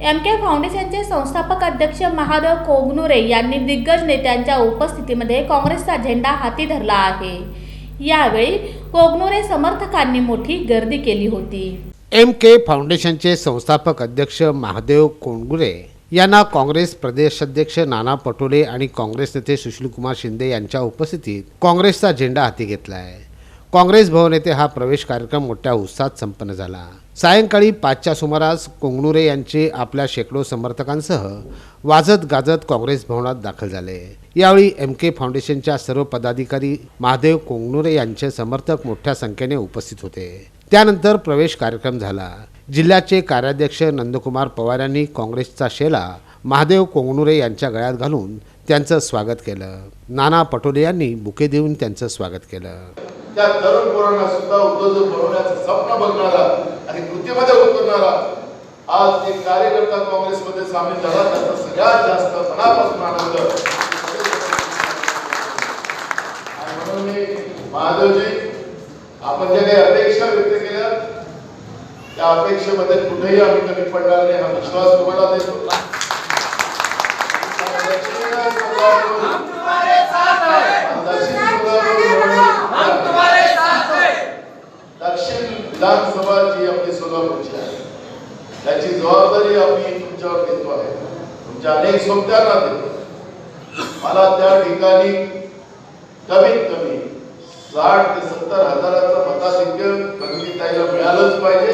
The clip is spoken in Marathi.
एम के फाउंडेशनचे संस्थापक अध्यक्ष महादेव कोगनुरे यांनी दिग्गज नेत्यांच्या उपस्थितीमध्ये काँग्रेसचा झेंडा हाती धरला आहे. यावेळी कोगनुरे समर्थकांनी मोठी गर्दी केली होती. एम के फाउंडेशनचे संस्थापक अध्यक्ष महादेव कोंडगुरे यांना काँग्रेस प्रदेशाध्यक्ष नाना पटोले आणि काँग्रेस नेते सुशीलकुमार शिंदे यांच्या उपस्थितीत काँग्रेसचा झेंडा हाती घेतला आहे. काँग्रेस भवन येथे हा प्रवेश कार्यक्रम मोठ्या उत्साहात संपन्न झाला. सायंकाळी पाचच्या सुमारास कोंगणुरे यांचे आपल्या शेकडो समर्थकांसह वाजत गाजत काँग्रेस भवनात दाखल झाले. यावेळी एम के फाउंडेशनच्या सर्व पदाधिकारी महादेव कोंगणुरे यांचे समर्थक मोठ्या संख्येने उपस्थित होते. त्यानंतर प्रवेश कार्यक्रम झाला. जिल्ह्याचे कार्याध्यक्ष नंदकुमार पवार यांनी काँग्रेसचा शेला महादेव कोंगणुरे यांच्या गळ्यात घालून त्यांचं स्वागत केलं. नाना पटोले यांनी बुके देऊन त्यांचं स्वागत केलं. त्या तरुण पोरांना सुद्धा उद्योजक बनवण्याचं स्वप्न बघणारा आणि कृतीमध्ये उतरणारा आज एक कार्यकर्ता काँग्रेसमध्ये सामील झाला. त्याचा सगळ्यात जास्त मनापासून आनंद. आणि म्हणून मी महादेवजी आपण ज्या काही अपेक्षा व्यक्त केल्या त्या अपेक्षेमध्ये कुठेही आम्ही कमी पडणार नाही हा विश्वास तुम्हाला देतो. विधानसभा जी आपली सोलापूरची आहे. त्याची जबाबदारी आम्ही तुमच्यावर घेतो आहे. तुमच्या अनेक सोबत्यांना देतो मला त्या ठिकाणी कमीत कमी साठ ते सत्तर हजाराचं मताधिक्य ताईला मिळालंच पाहिजे.